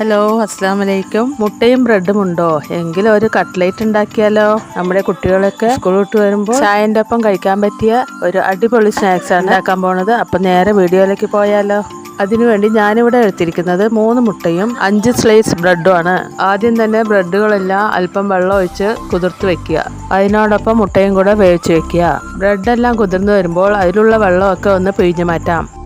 Hello അസ്സാം വലൈക്കും മുട്ടയും ബ്രെഡും ഉണ്ടോ? എങ്കിൽ ഒരു കട്ട്ലേറ്റ് ഉണ്ടാക്കിയാലോ? നമ്മുടെ കുട്ടികളൊക്കെ സ്കൂൾ വിട്ട് വരുമ്പോൾ ചായന്റെ ഒപ്പം കഴിക്കാൻ പറ്റിയ ഒരു അടിപൊളി സ്നാക്സ് ആണ് ഉണ്ടാക്കാൻ പോണത്. അപ്പം നേരെ വീഡിയോയിലേക്ക് പോയാലോ? അതിനുവേണ്ടി ഞാനിവിടെ എടുത്തിരിക്കുന്നത് മൂന്ന് മുട്ടയും അഞ്ച് സ്ലൈസ് ബ്രെഡും ആണ്. ആദ്യം തന്നെ ബ്രെഡുകളെല്ലാം അല്പം വെള്ളം ഒഴിച്ച് കുതിർത്ത് വെക്കുക. അതിനോടൊപ്പം മുട്ടയും കൂടെ വേവിച്ച് വെക്കുക. ബ്രെഡെല്ലാം കുതിർന്ന് വരുമ്പോൾ അതിലുള്ള വെള്ളമൊക്കെ ഒന്ന് പിഴിഞ്ഞു മാറ്റാം.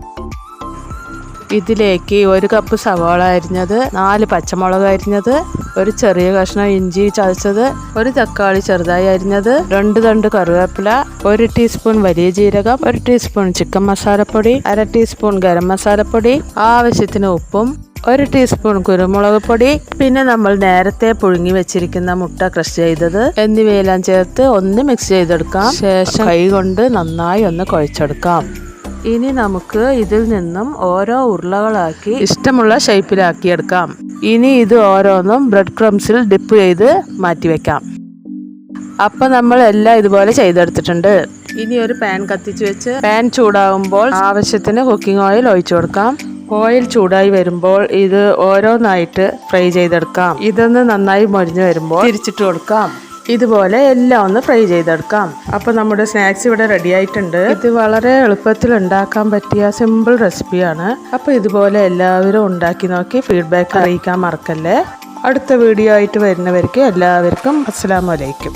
ഇതിലേക്ക് ഒരു കപ്പ് സവാള അരിഞ്ഞത് നാല് പച്ചമുളക് അരിഞ്ഞത് ഒരു ചെറിയ കഷ്ണം ഇഞ്ചി ചതച്ചത് ഒരു തക്കാളി ചെറുതായി അരിഞ്ഞത് രണ്ട് തണ്ട് കറിവേപ്പില ഒരു ടീസ്പൂൺ വലിയ ജീരകം ഒരു ടീസ്പൂൺ ചിക്കൻ മസാലപ്പൊടി അര ടീസ്പൂൺ ഗരം മസാലപ്പൊടി ആവശ്യത്തിന് ഉപ്പും ഒരു ടീസ്പൂൺ കുരുമുളക് പൊടി. പിന്നെ നമ്മൾ നേരത്തെ പുഴുങ്ങി വെച്ചിരിക്കുന്ന മുട്ട ക്രഷ് ചെയ്തത് എന്നിവയെല്ലാം ചേർത്ത് ഒന്ന് മിക്സ് ചെയ്തെടുക്കാം. ശേഷം കൈ കൊണ്ട് നന്നായി ഒന്ന് കുഴച്ചെടുക്കാം. ഇനി നമുക്ക് ഇതിൽ നിന്നും ഓരോ ഉരുളകളാക്കി ഇഷ്ടമുള്ള ഷേപ്പിലാക്കിയെടുക്കാം. ഇനി ഇത് ഓരോന്നും ബ്രെഡ് ക്രംസിൽ ഡിപ്പ് ചെയ്ത് മാറ്റിവെക്കാം. അപ്പം നമ്മൾ എല്ലാം ഇതുപോലെ ചെയ്തെടുത്തിട്ടുണ്ട്. ഇനി ഒരു പാൻ കത്തിച്ച് വെച്ച് പാൻ ചൂടാകുമ്പോൾ ആവശ്യത്തിന് കുക്കിംഗ് ഓയിൽ ഒഴിച്ചു കൊടുക്കാം. ഓയിൽ ചൂടായി വരുമ്പോൾ ഇത് ഓരോന്നായിട്ട് ഫ്രൈ ചെയ്തെടുക്കാം. ഇതൊന്ന് നന്നായി മൊരിഞ്ഞു വരുമ്പോൾ തിരിച്ചിട്ട് കൊടുക്കാം. ഇതുപോലെ എല്ലാം ഒന്ന് ഫ്രൈ ചെയ്തെടുക്കാം. അപ്പോൾ നമ്മുടെ സ്നാക്സ് ഇവിടെ റെഡി ആയിട്ടുണ്ട്. ഇത് വളരെ എളുപ്പത്തിൽ ഉണ്ടാക്കാൻ പറ്റിയ സിമ്പിൾ റെസിപ്പിയാണ് അപ്പോൾ ഇതുപോലെ എല്ലാവരും ഉണ്ടാക്കി നോക്കി ഫീഡ്ബാക്ക് അറിയിക്കാൻ മറക്കല്ലേ. അടുത്ത വീഡിയോ ആയിട്ട് വരുന്നവർക്ക് എല്ലാവർക്കും അസ്സാം വലൈക്കും